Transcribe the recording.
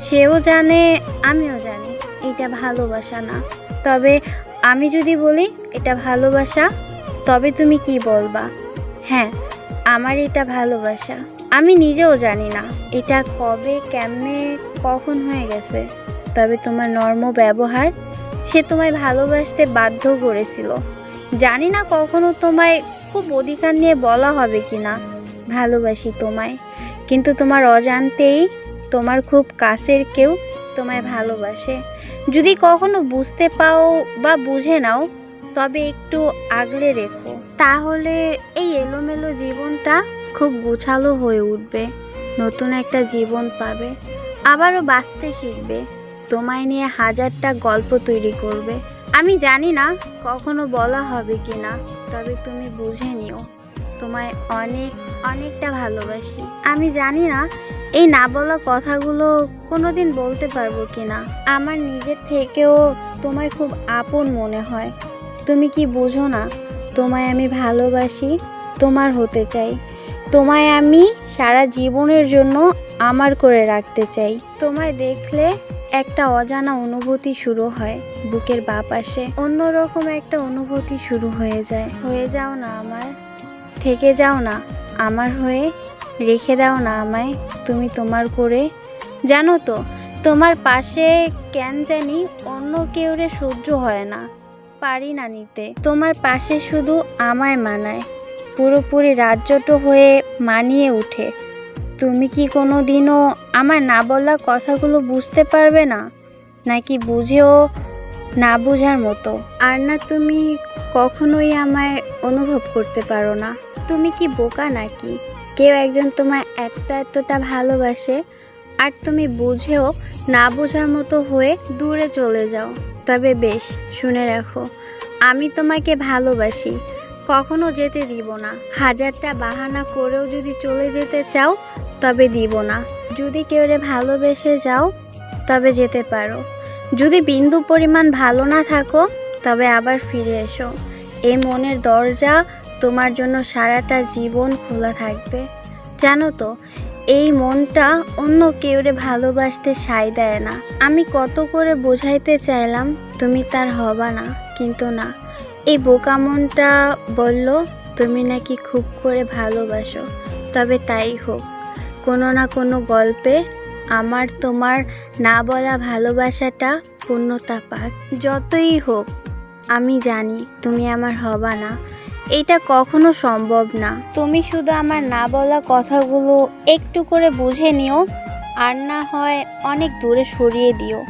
সেও জানে, আমিও জানি। এটা ভালোবাসা না। তবে আমি যদি বলি, এটা ভালোবাসা, তবে তুমি কি বলবা? হ্যাঁ আমার এটা ভালোবাসা। আমি নিজেও জানি না, এটা কবে, কেমনে, কখন হয়ে গেছে। তবে তোমার নর্ম ব্যবহার, সে তোমায় ভালোবাসতে বাধ্য করেছিল। জানি না কখনো তোমায় খুব অধিকার নিয়ে বলা হবে কি না ভালোবাসি তোমায়। কিন্তু তোমার অজান্তেই তোমার খুব কাছের কেউ তোমায় ভালোবাসে। যদি কখনো বুঝতে পাও বা বুঝে নাও, তবে একটু আগলে রেখো। তাহলে এই এলোমেলো জীবনটা খুব গোছালো হয়ে উঠবে, নতুন একটা জীবন পাবে, আবারও বাঁচতে শিখবে, তোমায় নিয়ে হাজারটা গল্প তৈরি করবে। আমি জানি না কখনো বলা হবে কি না তবে তুমি বুঝে নিও, তোমায় অনেক, অনেকটা ভালোবাসি। আমি জানি না এই না বলা কথাগুলো কোনোদিন বলতে পারব কি না আমার নিজের থেকেও তোমায় খুব আপন মনে হয়। তুমি কি বুঝো না? তোমায় আমি ভালোবাসি, তোমার হতে চাই। তোমায় আমি সারা জীবনের জন্য আমার করে রাখতে চাই। তোমায় দেখলে একটা অজানা অনুভূতি শুরু হয় বুকের বাঁ পাশে অন্যরকম একটা অনুভূতি শুরু হয়ে যায়। হয়ে যাও না আমার, থেকে যাও না। আমার হয়ে রেখে দাও না আমায়, তুমি তোমার করে। জানো তো, তোমার পাশে কেন জানি অন্য কেউরে সহ্য হয় না, পারি না নিতে। তোমার পাশে শুধু আমায় মানায়, পুরোপুরি রাজ্যটো হয়ে মানিয়ে ওঠে তুমি কি কোনো দিনও আমার না বলা কথাগুলো বুঝতে পারবে না? নাকি বুঝেও না বোঝার মতো? আর না তুমি কখনোই আমায় অনুভব করতে পারো না। তুমি কি বোকা নাকি? কেউ একজন তোমায় এতটা এতটা ভালোবাসে, আর তুমি বুঝেও না বোঝার মতো হয়ে দূরে চলে যাও। তবে বেশ, শুনে রাখো, আমি তোমাকে ভালোবাসি, কখনো যেতে দিব না। হাজারটা বাহানা করেও যদি চলে যেতে চাও, তবে দিব না। যদি কেউ রে ভালোবেসে যাও, তবে যেতে পারো। যদি বিন্দু পরিমাণ ভালো না থাকো, তবে আবার ফিরে এসো। এই মনের দরজা তোমার জন্য সারাটা জীবন খোলা থাকবে। জানো তো, এই মনটা অন্য কেউরে ভালোবাসতে সায় দেয় না। আমি কত করে বোঝাইতে চাইলাম, তুমি তার হবা না, কিন্তু না। এই বোকা মনটা বলল, তুমি নাকি খুব করে ভালোবাসো, তবে তাই হোক। কোনো না কোনো গল্পে আমার তোমার না বলা ভালোবাসাটা পূর্ণতা পাক। যতই হোক আমি জানি তুমি আমার হবা না। এটা কখনো সম্ভব না। তুমি শুধু আমার না বলা কথাগুলো একটু করে বুঝে নিও, আর না হয় অনেক দূরে সরিয়ে দিও।